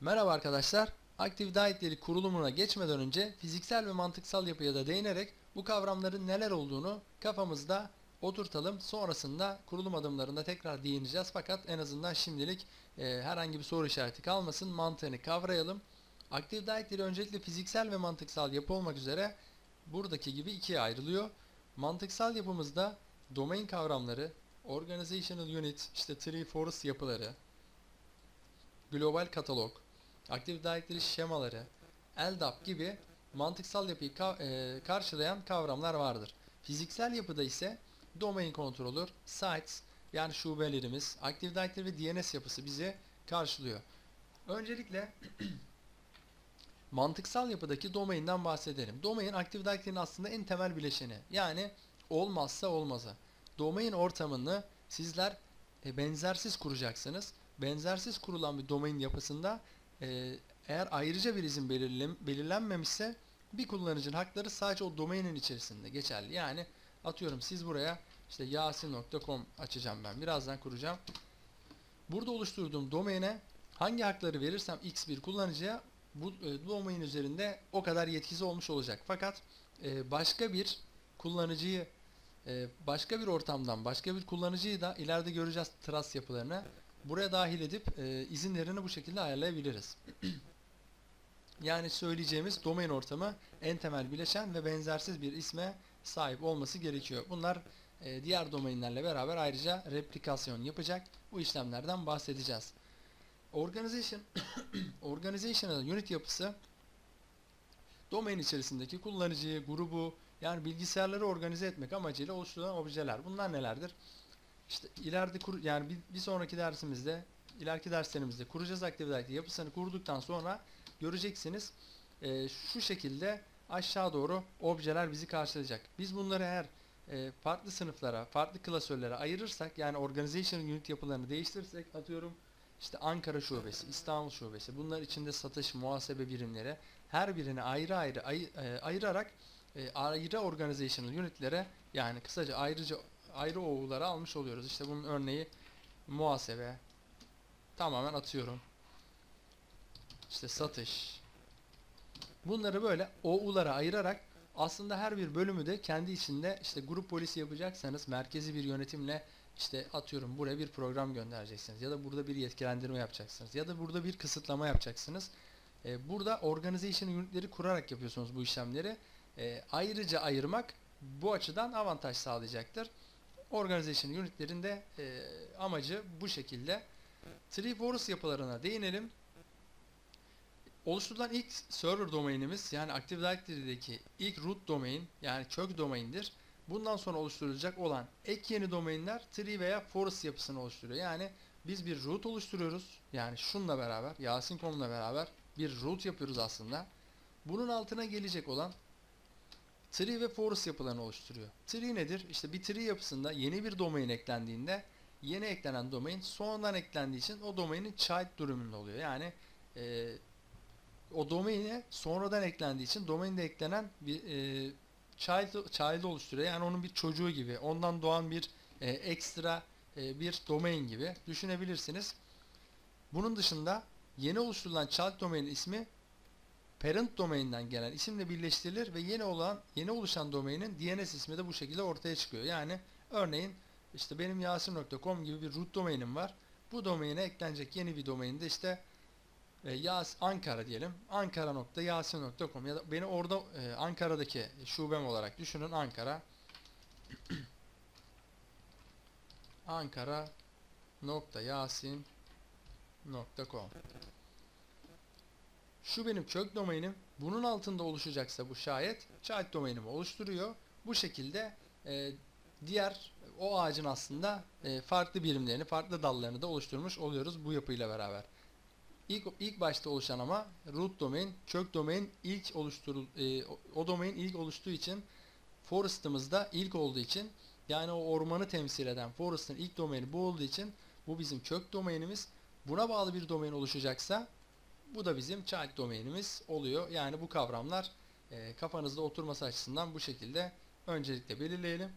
Merhaba arkadaşlar. Active Directory kurulumuna geçmeden önce fiziksel ve mantıksal yapıya da değinerek bu kavramların neler olduğunu kafamızda oturtalım. Sonrasında kurulum adımlarında tekrar değineceğiz. Fakat en azından şimdilik e, herhangi bir soru işareti kalmasın. Mantığını kavrayalım. Active Directory öncelikle fiziksel ve mantıksal yapı olmak üzere buradaki gibi ikiye ayrılıyor. Mantıksal yapımızda domain kavramları, organizational unit, işte tree forest yapıları, global katalog, Active Directory şemaları, LDAP gibi mantıksal yapıyı ka- e, karşılayan kavramlar vardır. Fiziksel yapıda ise domain controller, sites yani şubelerimiz, Active Directory ve DNS yapısı bizi karşılıyor. Öncelikle mantıksal yapıdaki domainden bahsedelim. Domain Active Directory'nin aslında en temel bileşeni. Yani olmazsa olmazı. Domain ortamını sizler e, benzersiz kuracaksınız. Benzersiz kurulan bir domain yapısında e, eğer ayrıca bir izin belirlen, belirlenmemişse bir kullanıcının hakları sadece o domainin içerisinde geçerli. Yani atıyorum siz buraya işte yasin.com açacağım ben. Birazdan kuracağım. Burada oluşturduğum domaine hangi hakları verirsem x bir kullanıcıya bu e, domain üzerinde o kadar yetkisi olmuş olacak. Fakat e, başka bir kullanıcıyı e, başka bir ortamdan başka bir kullanıcıyı da ileride göreceğiz trust yapılarını buraya dahil edip e, izinlerini bu şekilde ayarlayabiliriz. yani söyleyeceğimiz domain ortamı en temel bileşen ve benzersiz bir isme sahip olması gerekiyor. Bunlar e, diğer domainlerle beraber ayrıca replikasyon yapacak. Bu işlemlerden bahsedeceğiz. Organization Organizational Unit yapısı domain içerisindeki kullanıcıyı, grubu yani bilgisayarları organize etmek amacıyla oluşturulan objeler. Bunlar nelerdir? İşte ileride kur, yani bir, bir sonraki dersimizde, ileriki derslerimizde kuracağız Active Directory yapısını kurduktan sonra göreceksiniz e, şu şekilde aşağı doğru objeler bizi karşılayacak. Biz bunları eğer e, farklı sınıflara, farklı klasörlere ayırırsak yani organization unit yapılarını değiştirirsek atıyorum işte Ankara şubesi, İstanbul şubesi bunlar içinde satış, muhasebe birimleri her birini ayrı ayrı ay, e, ayırarak e, ayrı organizational unitlere yani kısaca ayrıca ayrı oğulları almış oluyoruz. İşte bunun örneği muhasebe tamamen atıyorum. İşte satış. Bunları böyle oğullara ayırarak aslında her bir bölümü de kendi içinde işte grup polisi yapacaksanız merkezi bir yönetimle işte atıyorum buraya bir program göndereceksiniz ya da burada bir yetkilendirme yapacaksınız ya da burada bir kısıtlama yapacaksınız. Ee, burada organization unitleri kurarak yapıyorsunuz bu işlemleri. Ee, ayrıca ayırmak bu açıdan avantaj sağlayacaktır. Organization unitlerin de e, amacı bu şekilde. Tree Forest yapılarına değinelim. Oluşturulan ilk server domainimiz yani Active Directory'deki ilk root domain yani kök domaindir. Bundan sonra oluşturulacak olan ek yeni domainler tree veya forest yapısını oluşturuyor. Yani biz bir root oluşturuyoruz. Yani şunla beraber, Yasin.com'la beraber bir root yapıyoruz aslında. Bunun altına gelecek olan tree ve forest yapılarını oluşturuyor. Tree nedir? İşte bir tree yapısında yeni bir domain eklendiğinde yeni eklenen domain sonradan eklendiği için o domainin child durumunda oluyor. Yani e, o domaine sonradan eklendiği için domainde eklenen bir e, child, child oluşturuyor. Yani onun bir çocuğu gibi. Ondan doğan bir e, ekstra e, bir domain gibi düşünebilirsiniz. Bunun dışında yeni oluşturulan child domainin ismi parent domainden gelen isimle birleştirilir ve yeni olan yeni oluşan domainin DNS ismi de bu şekilde ortaya çıkıyor. Yani örneğin işte benim yasin.com gibi bir root domainim var. Bu domaine eklenecek yeni bir domainde işte e, Yas Ankara diyelim. Ankara.yasin.com ya da beni orada e, Ankara'daki şubem olarak düşünün Ankara. Ankara.yasin.com Şu benim kök domainim. Bunun altında oluşacaksa bu şayet child domainimi oluşturuyor. Bu şekilde e, diğer o ağacın aslında e, farklı birimlerini, farklı dallarını da oluşturmuş oluyoruz bu yapıyla beraber. İlk, ilk başta oluşan ama root domain, kök domain ilk oluşturul e, o, domain ilk oluştuğu için forest'ımızda ilk olduğu için yani o ormanı temsil eden forest'ın ilk domaini bu olduğu için bu bizim kök domainimiz. Buna bağlı bir domain oluşacaksa bu da bizim child domainimiz oluyor. Yani bu kavramlar e, kafanızda oturması açısından bu şekilde öncelikle belirleyelim.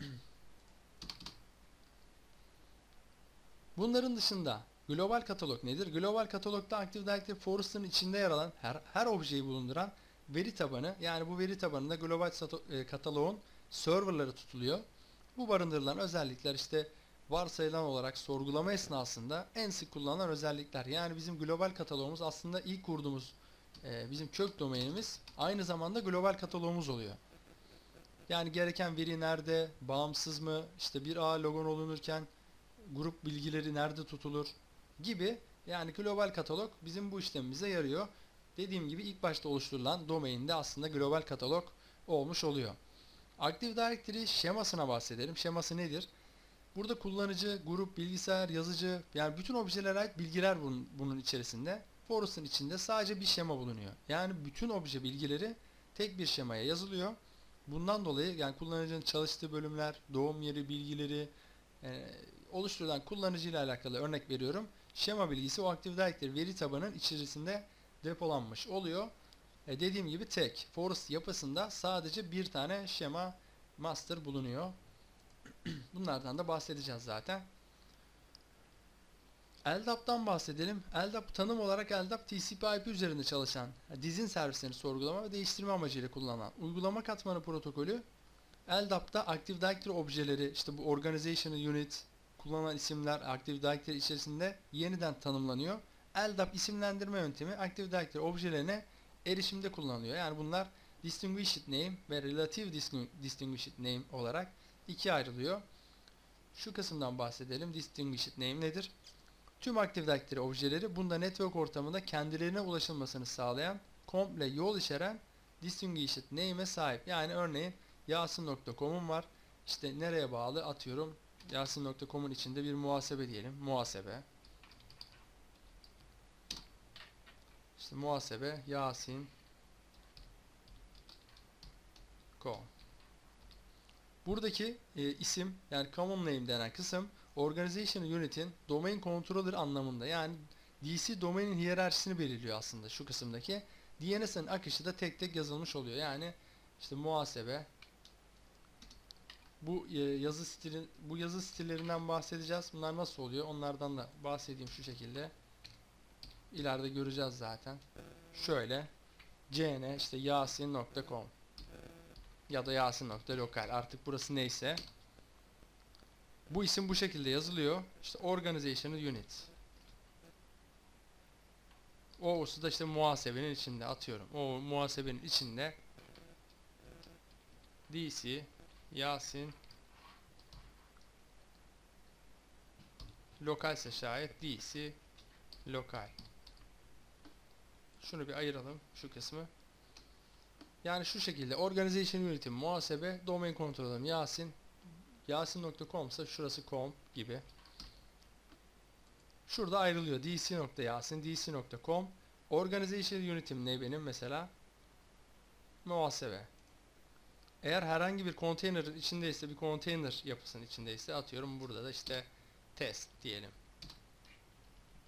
Bunların dışında Global katalog nedir? Global katalogda Active Directory Forest'ın içinde yer alan her, her objeyi bulunduran veri tabanı yani bu veri tabanında global e, kataloğun serverları tutuluyor. Bu barındırılan özellikler işte varsayılan olarak sorgulama esnasında en sık kullanılan özellikler. Yani bizim global katalogumuz aslında ilk kurduğumuz e, bizim kök domainimiz aynı zamanda global kataloğumuz oluyor. Yani gereken veri nerede, bağımsız mı, işte bir ağ logon olunurken grup bilgileri nerede tutulur gibi yani global katalog bizim bu işlemimize yarıyor. Dediğim gibi ilk başta oluşturulan domainde aslında global katalog olmuş oluyor. Active Directory şemasına bahsedelim. Şeması nedir? Burada kullanıcı, grup, bilgisayar, yazıcı yani bütün objelere ait bilgiler bunun, bunun içerisinde. Forest'ın içinde sadece bir şema bulunuyor. Yani bütün obje bilgileri tek bir şemaya yazılıyor. Bundan dolayı yani kullanıcının çalıştığı bölümler, doğum yeri bilgileri, e, oluşturulan kullanıcı ile alakalı örnek veriyorum. Şema bilgisi o Active Directory veri tabanının içerisinde depolanmış oluyor. E, dediğim gibi tek. Forest yapısında sadece bir tane şema master bulunuyor. Bunlardan da bahsedeceğiz zaten. LDAP'tan bahsedelim. LDAP tanım olarak LDAP TCP/IP üzerinde çalışan dizin servislerini sorgulama ve değiştirme amacıyla kullanılan uygulama katmanı protokolü LDAP'ta Active Directory objeleri işte bu Organization Unit kullanılan isimler Active Directory içerisinde yeniden tanımlanıyor. LDAP isimlendirme yöntemi Active Directory objelerine erişimde kullanılıyor. Yani bunlar Distinguished Name ve Relative Distingu- Distinguished Name olarak ikiye ayrılıyor. Şu kısımdan bahsedelim. Distinguished Name nedir? Tüm Active Directory objeleri bunda network ortamında kendilerine ulaşılmasını sağlayan komple yol içeren Distinguished Name'e sahip. Yani örneğin yasin.com'um var. İşte nereye bağlı atıyorum. Yasin.com'un içinde bir muhasebe diyelim. Muhasebe. İşte muhasebe Yasin com. Buradaki e, isim yani common name denen kısım Organization Unit'in domain controller anlamında yani DC domainin hiyerarşisini belirliyor aslında şu kısımdaki. DNS'in akışı da tek tek yazılmış oluyor. Yani işte muhasebe bu e, yazı stili bu yazı stillerinden bahsedeceğiz. Bunlar nasıl oluyor? Onlardan da bahsedeyim şu şekilde. İleride göreceğiz zaten. Şöyle cn işte yasin.com ya da yasin.lokal artık burası neyse. Bu isim bu şekilde yazılıyor. İşte Organization Unit. O'su da işte muhasebenin içinde atıyorum. O muhasebenin içinde DC Yasin lokalse şayet DC lokal. Şunu bir ayıralım şu kısmı. Yani şu şekilde Organization Unity muhasebe, domain kontrolüm Yasin, yasin.com ise şurası com gibi. Şurada ayrılıyor. dc.yasin, dc.com. Organization Unity'm ne benim mesela? Muhasebe. Eğer herhangi bir konteynerin içindeyse, bir konteyner yapısının içindeyse atıyorum burada da işte test diyelim.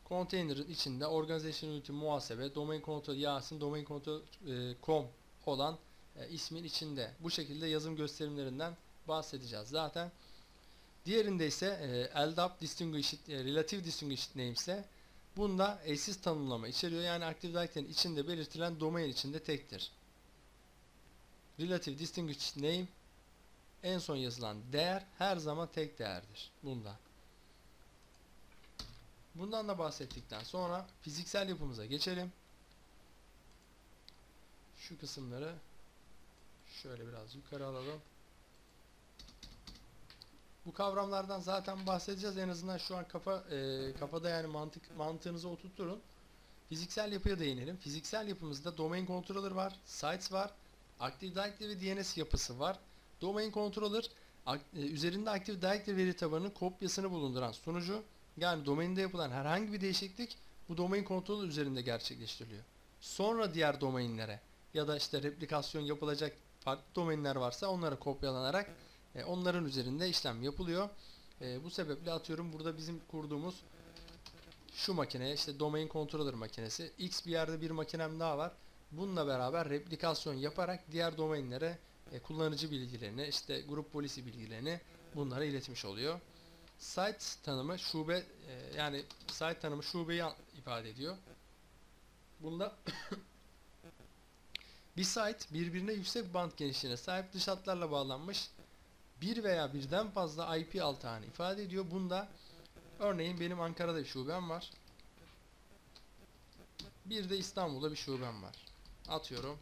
Konteynerin içinde Organization Unity muhasebe, domain control Yasin, domain control e, com olan e, ismin içinde. Bu şekilde yazım gösterimlerinden bahsedeceğiz zaten. Diğerinde ise e, LDAP Distinguished, e, Relative Distinguished Name ise bunda eşsiz tanımlama içeriyor. Yani Active Directory'nin içinde belirtilen domain içinde tektir. Relative Distinguished Name en son yazılan değer her zaman tek değerdir. Bunda. Bundan da bahsettikten sonra fiziksel yapımıza geçelim. Şu kısımları şöyle biraz yukarı alalım. Bu kavramlardan zaten bahsedeceğiz. En azından şu an kafa e, kafada yani mantık mantığınıza oturtturun. Fiziksel yapıya değinelim. Fiziksel yapımızda domain controller var, sites var, Active Directory ve DNS yapısı var. Domain controller e, üzerinde Active Directory veri tabanının kopyasını bulunduran sunucu. Yani domainde yapılan herhangi bir değişiklik bu domain controller üzerinde gerçekleştiriliyor. Sonra diğer domainlere ya da işte replikasyon yapılacak farklı domainler varsa onlara kopyalanarak e, onların üzerinde işlem yapılıyor. E, bu sebeple atıyorum burada bizim kurduğumuz şu makineye işte domain controller makinesi X bir yerde bir makinem daha var. Bununla beraber replikasyon yaparak diğer domainlere e, kullanıcı bilgilerini işte grup polisi bilgilerini bunlara iletmiş oluyor. site tanımı şube e, yani site tanımı şubeyi ifade ediyor. Bunda bir site birbirine yüksek band genişliğine sahip dış hatlarla bağlanmış bir veya birden fazla IP altağını ifade ediyor. Bunda örneğin benim Ankara'da bir şubem var. Bir de İstanbul'da bir şubem var. Atıyorum.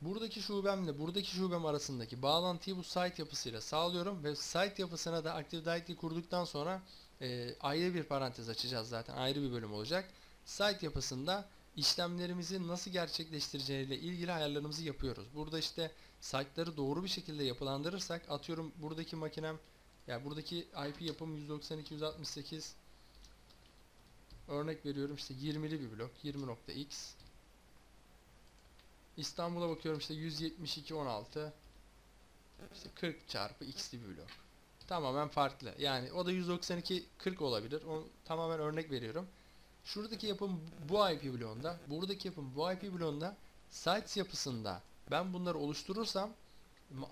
Buradaki şubemle buradaki şubem arasındaki bağlantıyı bu site yapısıyla sağlıyorum ve site yapısına da Active Directory kurduktan sonra e, ayrı bir parantez açacağız zaten ayrı bir bölüm olacak. Site yapısında işlemlerimizi nasıl gerçekleştireceğiyle ilgili ayarlarımızı yapıyoruz. Burada işte site'ları doğru bir şekilde yapılandırırsak atıyorum buradaki makinem ya buradaki IP yapım 192 168 örnek veriyorum işte 20'li bir blok 20.x İstanbul'a bakıyorum işte 172 16 işte 40 çarpı x'li bir blok. Tamamen farklı. Yani o da 192 40 olabilir. O tamamen örnek veriyorum. Şuradaki yapım bu IP bloğunda, buradaki yapım bu IP bloğunda sites yapısında ben bunları oluşturursam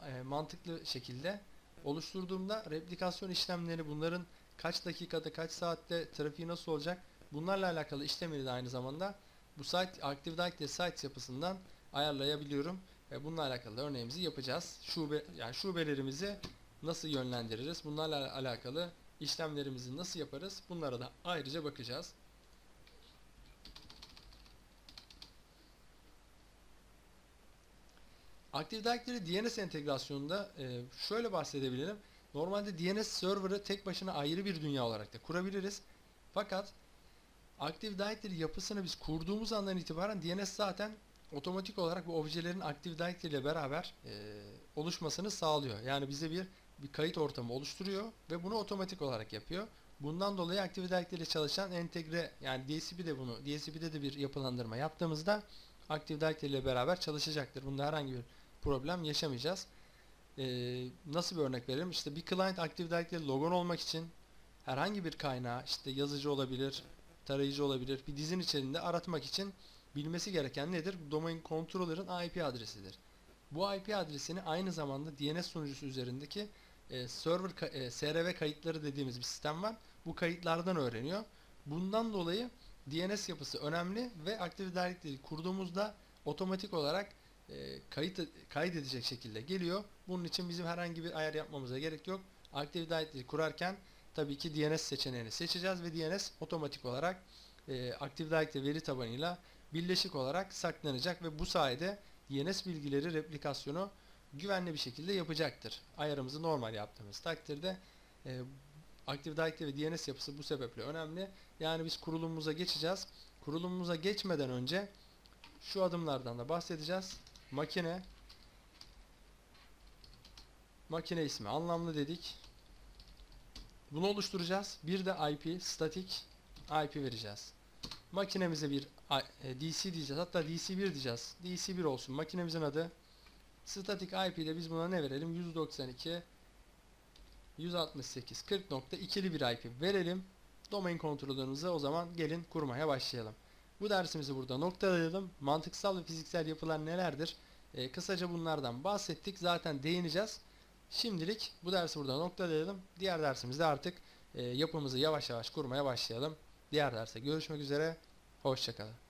e, mantıklı şekilde oluşturduğumda replikasyon işlemleri bunların kaç dakikada kaç saatte trafiği nasıl olacak bunlarla alakalı işlemleri de aynı zamanda bu site Active Directory sites yapısından ayarlayabiliyorum. ve bununla alakalı örneğimizi yapacağız. Şube yani şubelerimizi nasıl yönlendiririz? Bunlarla alakalı işlemlerimizi nasıl yaparız? Bunlara da ayrıca bakacağız. Active Directory DNS entegrasyonunda e, şöyle bahsedebilirim. Normalde DNS server'ı tek başına ayrı bir dünya olarak da kurabiliriz. Fakat Active Directory yapısını biz kurduğumuz andan itibaren DNS zaten otomatik olarak bu objelerin Active Directory ile beraber e, oluşmasını sağlıyor. Yani bize bir bir kayıt ortamı oluşturuyor ve bunu otomatik olarak yapıyor. Bundan dolayı Active Directory ile çalışan entegre yani DCP'de bunu DCP'de de bir yapılandırma yaptığımızda Active Directory ile beraber çalışacaktır. Bunda herhangi bir problem yaşamayacağız. Ee, nasıl bir örnek verelim? İşte bir client Active Directory logon olmak için herhangi bir kaynağı işte yazıcı olabilir, tarayıcı olabilir. Bir dizin içerisinde aratmak için bilmesi gereken nedir? Domain controller'ın IP adresidir. Bu IP adresini aynı zamanda DNS sunucusu üzerindeki e, server e, SRV kayıtları dediğimiz bir sistem var. Bu kayıtlardan öğreniyor. Bundan dolayı DNS yapısı önemli ve Active Directory kurduğumuzda otomatik olarak e, kayıt kaydedecek şekilde geliyor. Bunun için bizim herhangi bir ayar yapmamıza gerek yok. Active Directory kurarken tabii ki DNS seçeneğini seçeceğiz ve DNS otomatik olarak e, Active Directory veri tabanıyla birleşik olarak saklanacak ve bu sayede DNS bilgileri replikasyonu güvenli bir şekilde yapacaktır. Ayarımızı normal yaptığımız takdirde e, Active Directory ve DNS yapısı bu sebeple önemli. Yani biz kurulumumuza geçeceğiz. Kurulumumuza geçmeden önce şu adımlardan da bahsedeceğiz. Makine makine ismi anlamlı dedik. Bunu oluşturacağız. Bir de IP static IP vereceğiz. Makinemize bir e, DC diyeceğiz. Hatta DC1 diyeceğiz. DC1 olsun. Makinemizin adı. Static IP'de biz buna ne verelim? 192 168 40.2'li bir IP verelim. Domain kontrolörümüze o zaman gelin kurmaya başlayalım. Bu dersimizi burada noktalayalım. Mantıksal ve fiziksel yapılar nelerdir? Ee, kısaca bunlardan bahsettik. Zaten değineceğiz. Şimdilik bu dersi burada noktalayalım. Diğer dersimizde artık e, yapımızı yavaş yavaş kurmaya başlayalım. Diğer derste görüşmek üzere. Hoşçakalın.